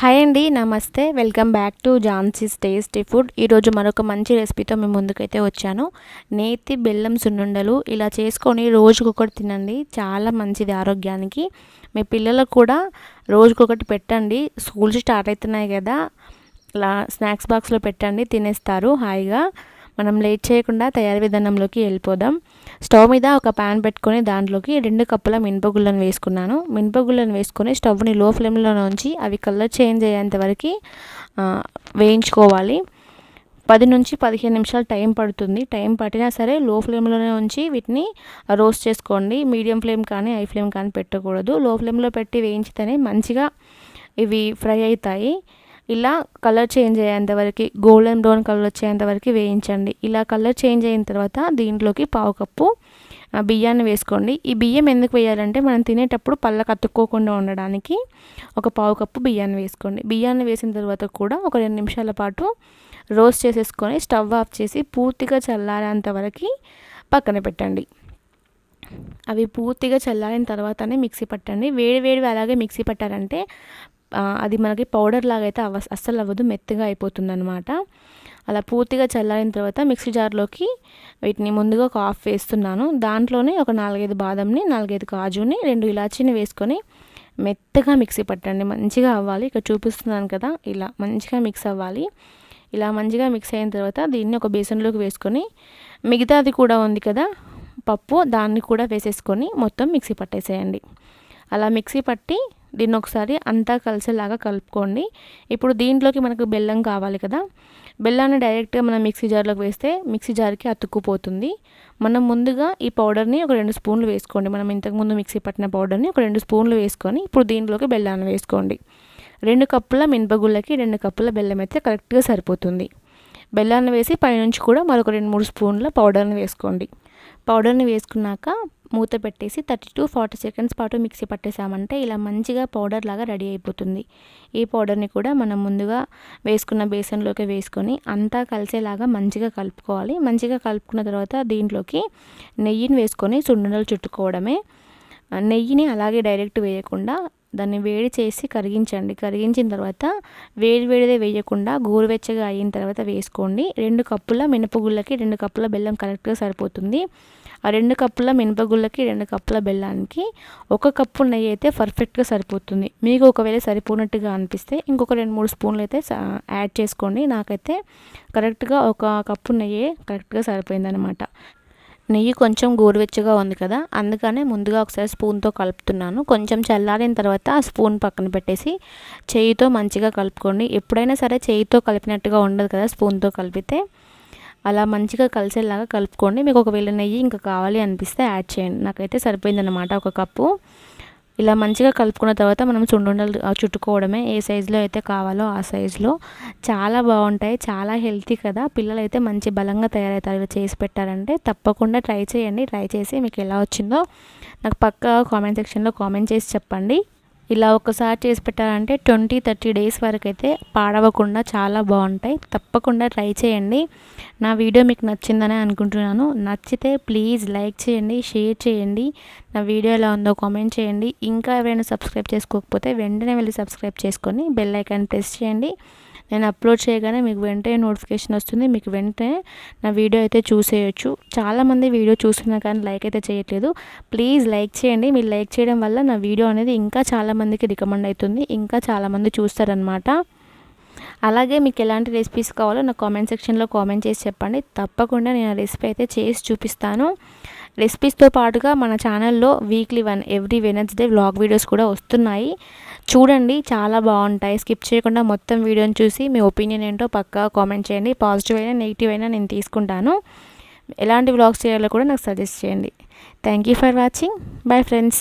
Hi అండి namaste. Welcome back to Jhansi's tasty food ఈరోజు మరొక మంచి రెసిపీతో మేము ముందుకైతే వచ్చాను. నేతి బెల్లం సున్నుండలు ఇలా చేసుకొని రోజుకొకటి తినండి. చాలా మంచిది ఆరోగ్యానికి. మీ పిల్లలకు కూడా రోజుకొకటి పెట్టండి. స్కూల్స్ స్టార్ట్ అవుతున్నాయి కదా. ఇలా స్నాక్స్ బాక్స్లో పెట్టండి తినేస్తారు. హాయిగా మనం లేట్ చేయకుండా తయారీ విధానంలోకి వెళ్ళిపోదాం. స్టవ్ మీద ఒక ప్యాన్ పెట్టుకొని దాంట్లోకి రెండు కప్పుల మినపగుళ్ళను వేసుకున్నాను. మినపగుళ్ళను వేసుకొని స్టవ్ని లో ఫ్లేమ్లో ఉంచి అవి కలర్ చేంజ్ అయ్యేంత వరకు వేయించుకోవాలి. పది నుంచి పదిహేను నిమిషాలు టైం పడుతుంది. టైం పట్టినా సరే లో ఫ్లేమ్లోనే ఉంచి వీటిని రోస్ట్ చేసుకోండి. మీడియం ఫ్లేమ్ కానీ హై ఫ్లేమ్ కానీ పెట్టకూడదు. లో ఫ్లేమ్లో పెట్టి వేయించితేనే మంచిగా ఇవి ఫ్రై అవుతాయి. ఇలా కలర్ చేంజ్ అయ్యేంత వరకు గోల్డెన్ బ్రౌన్ కలర్ వచ్చేంత వరకు వేయించండి. ఇలా కలర్ చేంజ్ అయిన తర్వాత దీంట్లోకి పావు కప్పు బియ్యాన్ని వేసుకోండి. ఈ బియ్యం ఎందుకు వేయాలంటే మనం తినేటప్పుడు పళ్ళకు అతుక్కోకుండా ఉండడానికి ఒక పావు కప్పు బియ్యాన్ని వేసుకోండి. బియ్యాన్ని వేసిన తర్వాత కూడా ఒక రెండు నిమిషాల పాటు రోస్ట్ చేసేసుకొని స్టవ్ ఆఫ్ చేసి పూర్తిగా చల్లారేంత వరకు పక్కన పెట్టండి. అవి పూర్తిగా చల్లారిన తర్వాతనే మిక్సీ పట్టండి. వేడి వేడివి అలాగే మిక్సీ పట్టారంటే అది మనకి పౌడర్ లాగా అయితే అవ అస్సలు అవ్వదు మెత్తగా అయిపోతుంది అనమాట అలా పూర్తిగా చల్లారిన తర్వాత మిక్సీ జార్లోకి వీటిని ముందుగా ఒక ఆఫ్ వేస్తున్నాను. దాంట్లోనే ఒక నాలుగైదు బాదంని నాలుగైదు కాజుని రెండు ఇలాచీని వేసుకొని మెత్తగా మిక్సీ పట్టండి. మంచిగా అవ్వాలి. ఇక్కడ చూపిస్తున్నాను కదా ఇలా మంచిగా మిక్స్ అవ్వాలి. ఇలా మంచిగా మిక్స్ అయిన తర్వాత దీన్ని ఒక బేసన్లోకి వేసుకొని మిగతాది కూడా ఉంది కదా పప్పు దాన్ని కూడా వేసేసుకొని మొత్తం మిక్సీ పట్టేసేయండి. అలా మిక్సీ పట్టి దీన్ని ఒకసారి అంతా కలిసేలాగా కలుపుకోండి. ఇప్పుడు దీంట్లోకి మనకు బెల్లం కావాలి కదా. బెల్లాన్ని డైరెక్ట్గా మనం మిక్సీ జార్లోకి వేస్తే మిక్సీ జార్కి అతుక్కుపోతుంది. మనం ముందుగా ఈ పౌడర్ని ఒక రెండు స్పూన్లు వేసుకోండి. మనం ఇంతకుముందు మిక్సీ పట్టిన పౌడర్ని ఒక రెండు స్పూన్లు వేసుకొని ఇప్పుడు దీంట్లోకి బెల్లాన్ని వేసుకోండి. రెండు కప్పుల మినపగుళ్ళకి రెండు కప్పుల బెల్లం అయితే కరెక్ట్గా సరిపోతుంది. బెల్లాన్ని వేసి పైనుంచి కూడా మరొక రెండు మూడు స్పూన్ల పౌడర్ని వేసుకోండి. పౌడర్ని వేసుకున్నాక మూత పెట్టేసి థర్టీ టు ఫార్టీ సెకండ్స్ పాటు మిక్సీ పట్టేసామంటే ఇలా మంచిగా పౌడర్ లాగా రెడీ అయిపోతుంది. ఈ పౌడర్ని కూడా మనం ముందుగా వేసుకున్న బేసన్లోకి వేసుకొని అంతా కలిసేలాగా మంచిగా కలుపుకోవాలి. మంచిగా కలుపుకున్న తర్వాత దీంట్లోకి నెయ్యిని వేసుకొని సున్నుండలు చుట్టుకోవడమే. నెయ్యిని అలాగే డైరెక్ట్ వేయకుండా దాన్ని వేడి చేసి కరిగించండి. కరిగించిన తర్వాత వేడి వేడిదే వేయకుండా గోరువెచ్చగా అయిన తర్వాత వేసుకోండి. రెండు కప్పుల మినపగుళ్ళకి రెండు కప్పుల బెల్లం కరెక్ట్గా సరిపోతుంది. ఆ రెండు కప్పుల మినపగుళ్ళకి రెండు కప్పుల బెల్లానికి ఒక కప్పు నెయ్యి అయితే పర్ఫెక్ట్గా సరిపోతుంది. మీకు ఒకవేళ సరిపోనట్టుగా అనిపిస్తే ఇంకొక రెండు మూడు స్పూన్లు అయితే యాడ్ చేసుకోండి. నాకైతే కరెక్ట్గా ఒక కప్పు నెయ్యి కరెక్ట్గా సరిపోయిందనమాట నెయ్యి కొంచెం గోరువెచ్చగా ఉంది కదా అందుకనే ముందుగా ఒకసారి స్పూన్తో కలుపుతున్నాను. కొంచెం చల్లారిన తర్వాత ఆ స్పూన్ పక్కన పెట్టేసి చేయితో మంచిగా కలుపుకోండి. ఎప్పుడైనా సరే చేయితో కలిపినట్టుగా ఉండదు కదా స్పూన్తో కలిపితే. అలా మంచిగా కలిసేలాగా కలుపుకోండి. మీకు ఒకవేళ నెయ్యి ఇంకా కావాలి అనిపిస్తే యాడ్ చేయండి. నాకైతే సరిపోయిందన్నమాట ఒక కప్పు. ఇలా మంచిగా కలుపుకున్న తర్వాత మనం చుండుండలు చుట్టుకోవడమే ఏ సైజులో అయితే కావాలో ఆ సైజులో. చాలా బాగుంటాయి చాలా హెల్తీ కదా. పిల్లలు అయితే మంచి బలంగా తయారవుతారు. ఇలా చేసి పెట్టారంటే తప్పకుండా ట్రై చేయండి. ట్రై చేసి మీకు ఎలా వచ్చిందో నాకు పక్క కామెంట్ సెక్షన్లో కామెంట్ చేసి చెప్పండి. ఇలా ఒకసారి చేసి పెట్టారంటే ట్వంటీ థర్టీ డేస్ వరకు అయితే పాడవకుండా చాలా బాగుంటాయి. తప్పకుండా ట్రై చేయండి. నా వీడియో మీకు నచ్చిందని అనుకుంటున్నాను. నచ్చితే ప్లీజ్ లైక్ చేయండి షేర్ చేయండి. నా వీడియో ఎలా ఉందో కామెంట్ చేయండి. ఇంకా ఎవరైనా సబ్స్క్రైబ్ చేసుకోకపోతే వెంటనే వెళ్ళి సబ్స్క్రైబ్ చేసుకొని బెల్ ఐకాన్ ప్రెస్ చేయండి. నేను అప్లోడ్ చేయగానే మీకు వెంటనే నోటిఫికేషన్ వస్తుంది. మీకు వెంటనే నా వీడియో అయితే చూసేయచ్చు. చాలామంది వీడియో చూస్తున్నా కానీ లైక్ అయితే చేయట్లేదు. ప్లీజ్ లైక్ చేయండి. మీరు లైక్ చేయడం వల్ల నా వీడియో అనేది ఇంకా చాలామందికి రికమెండ్ అవుతుంది. ఇంకా చాలామంది చూస్తారనమాట అలాగే మీకు ఎలాంటి రెసిపీస్ కావాలో నా కామెంట్ సెక్షన్లో కామెంట్ చేసి చెప్పండి. తప్పకుండా నేను ఆ రెసిపీ అయితే చేసి చూపిస్తాను. రెసిపీస్తో పాటుగా మన ఛానల్లో weekly one every Wednesday vlog videos కూడా వస్తున్నాయి. చూడండి చాలా బాగుంటాయి. స్కిప్ చేయకుండా మొత్తం వీడియోని చూసి మీ ఒపీనియన్ ఏంటో పక్కా కామెంట్ చేయండి. పాజిటివ్ అయినా నెగిటివ్ అయినా నేను తీసుకుంటాను. ఎలాంటి వ్లాగ్స్ చేయాలో కూడా నాకు సజెస్ట్ చేయండి. Thank you for watching bye friends